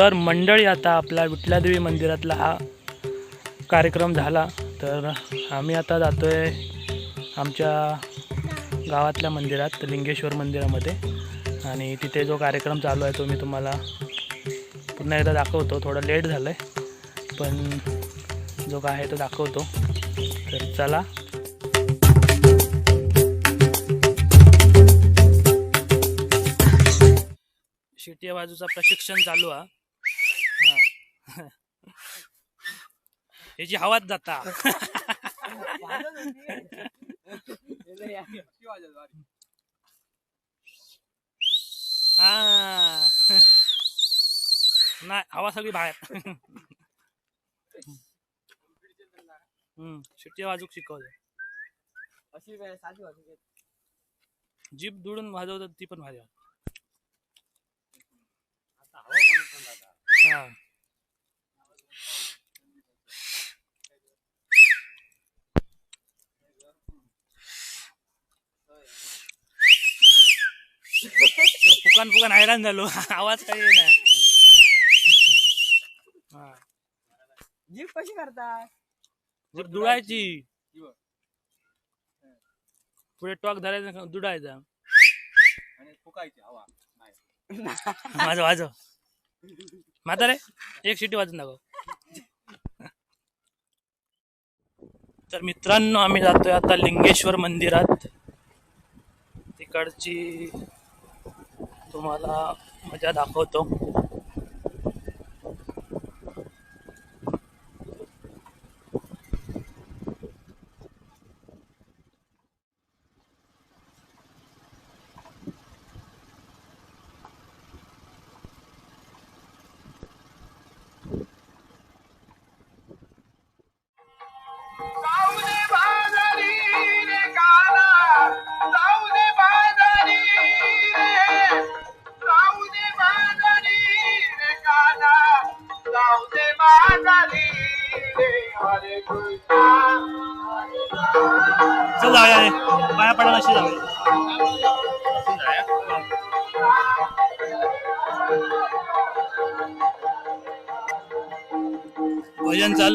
तर मंडळी आता आपला विठलादेवी मंदिरातला हा कार्यक्रम झाला. तर आम्ही आता जातो आहे आमच्या गावातल्या मंदिरात लिंगेश्वर मंदिरामध्ये. आणि तिथे जो कार्यक्रम चालू आहे तो मी तुम्हाला पुन्हा एकदा दाखवतो. थोडं लेट झालं आहे पण जो काय आहे तो दाखवतो. तर चला. शेती बाजूचा प्रशिक्षण चालू आहे हा. ह्याची हवाच जाता हा नाही हवा सगळी बाहेर हम्म शिट्टी वाजूक शिकवलं अशी साधी वाजू जीप दुडून वाजवतात ती पण भारी वाटते. आता हा फुकान फुकान हैराण झालो. आवाज काही नाही हा. जीप कशी करतात जीप दुडायची पुढे टॉक धरायचा दुडायचा. आणि फुकायची हवा. माझं वाजव म्हातारे एक शिटी वाजून दाखव. तर मित्रांनो आम्ही जातोय आता लिंगेश्वर मंदिरात. तिकडची तुम्हाला मजा दाखवतो.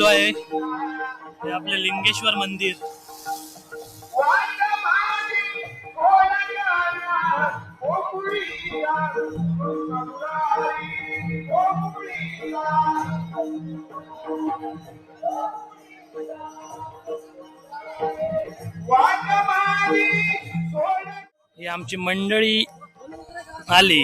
चालू आहे. हे आपले लिंगेश्वर मंदिर. ही आमची मंडळी आली.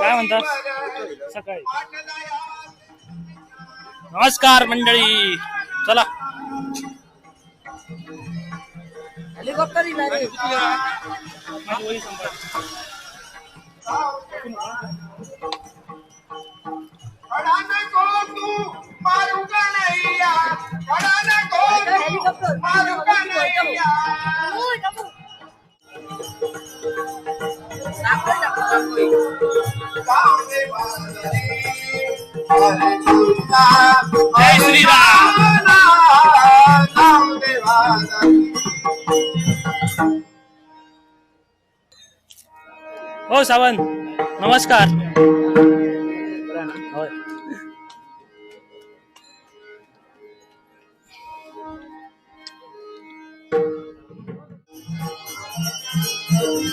काय म्हणतात? सकाळी. नमस्कार मंडळी. चला. हेलिकॉप्टर इला जय. हो सावंत. नमस्कार.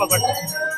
पकड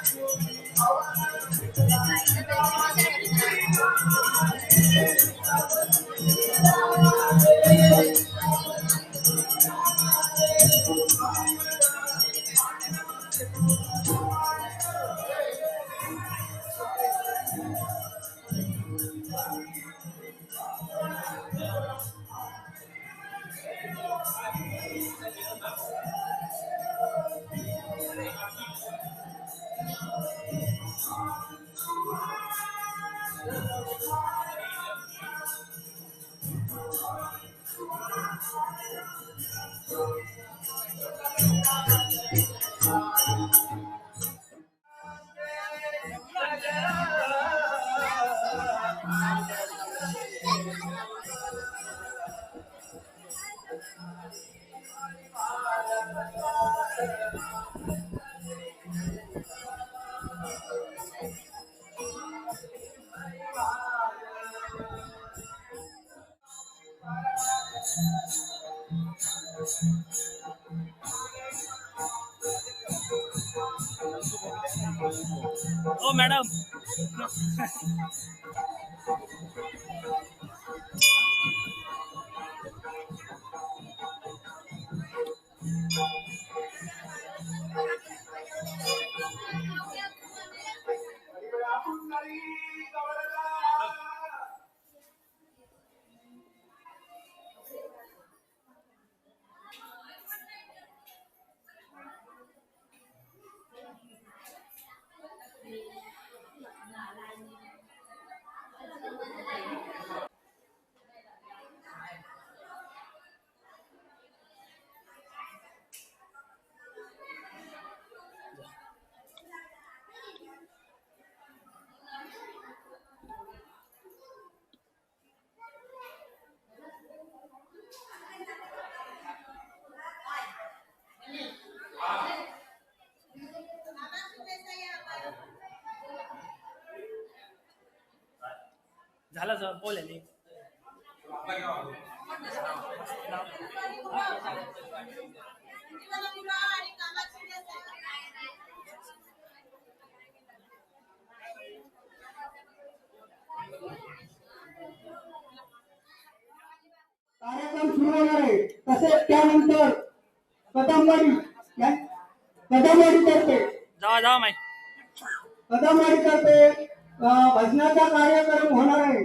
हो कार्यक्रम सुरू होणार आहे. तसेच त्यानंतर कदमवाडी कदमवाडी तर्फे जावा जावा माई. कदमवाडी अं, भजनाचा कार्यक्रम होणार आहे.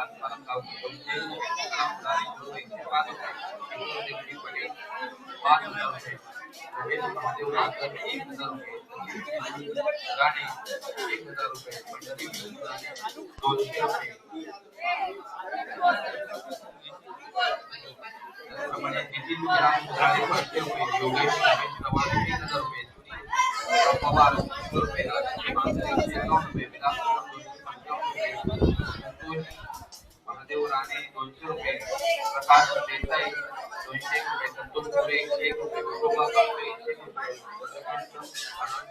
महादेव राठोड एक हजार रुपये. एक हजार रुपये पंढरी दोनशे रुपये त्याचप्रमाणे नितीन राणे पाचशे रुपये योगेश पवार एक हजार रुपये पवार रुपये एकावन्न रुपये विलास दोनशे रुपये प्रकाश देसाई दोनशे रुपये संतोष मोरे एकशे रुपये विठोबा कापरे एकशे रुपये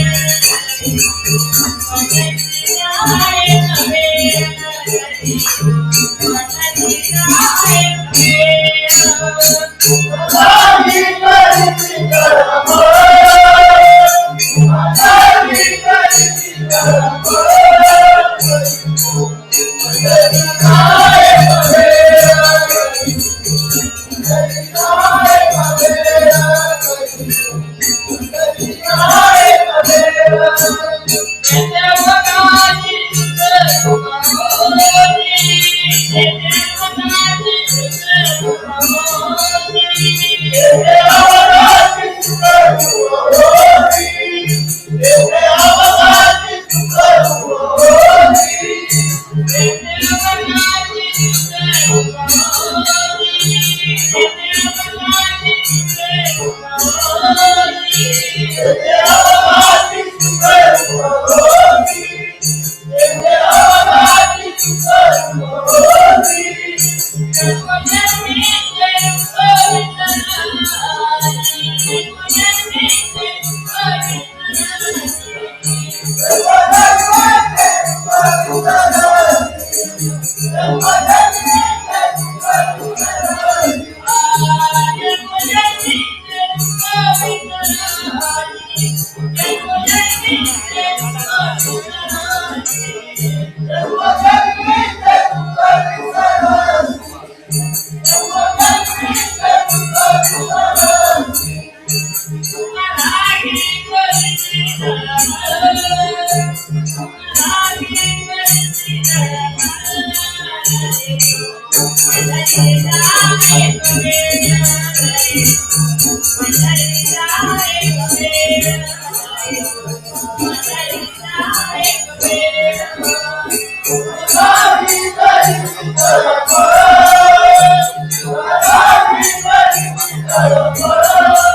Oh,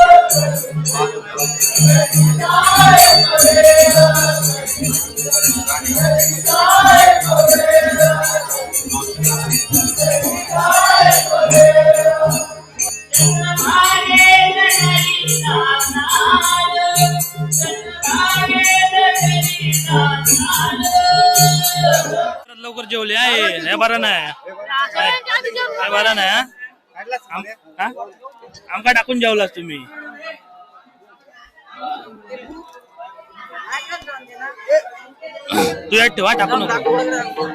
लवकर जेवले आहे. बरं नाही. बरं. नाही? आमका टाकून जेवलास तुम्ही. तू यात ठेवा टाकू नको.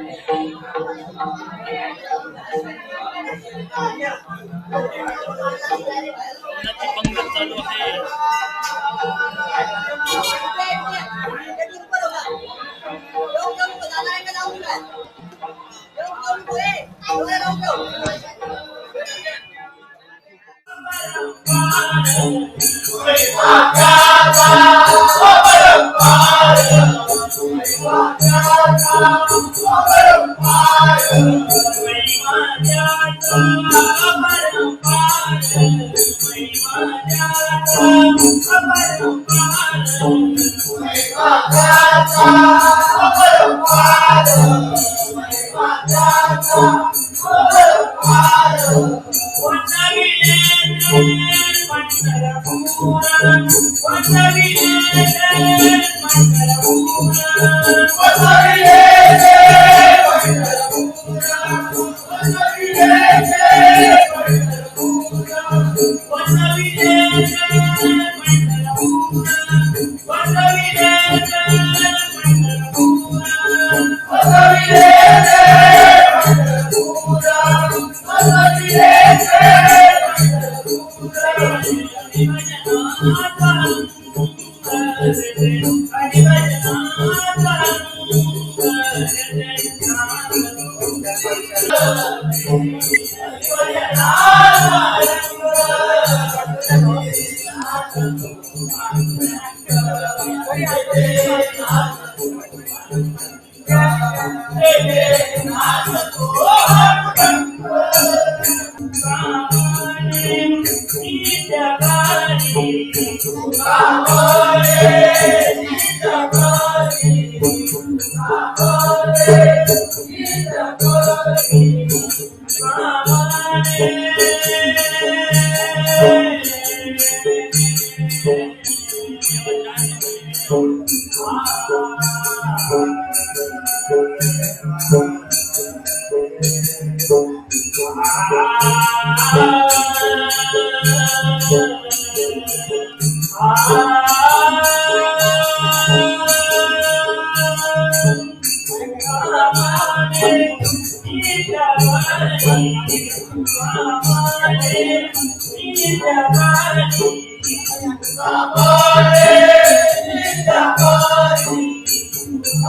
जेवणाची चालू आहे Thank i'm gonna do you.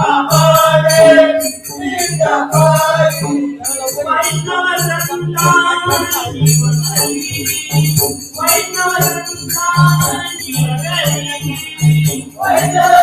Amore, linda, amore. Wait, no,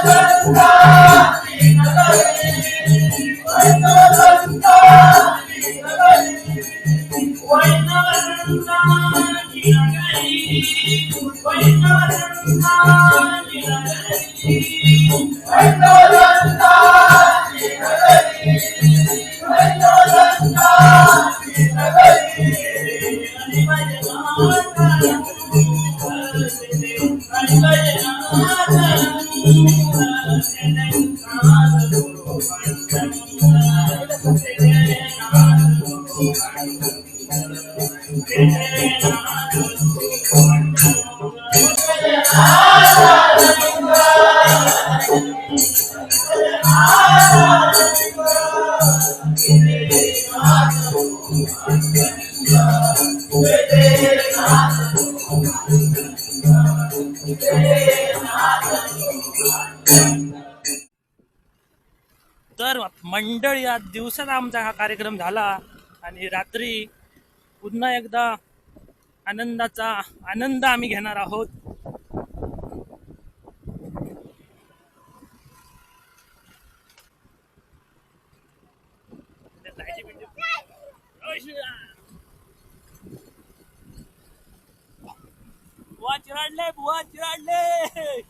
तर मंडळी आज दिवसात आमचा हा कार्यक्रम झाला आणि रात्री पुन्हा एकदा आनंदाचा आनंद आम्ही घेणार आहोत बुवा चिराडले बुवा चिराडले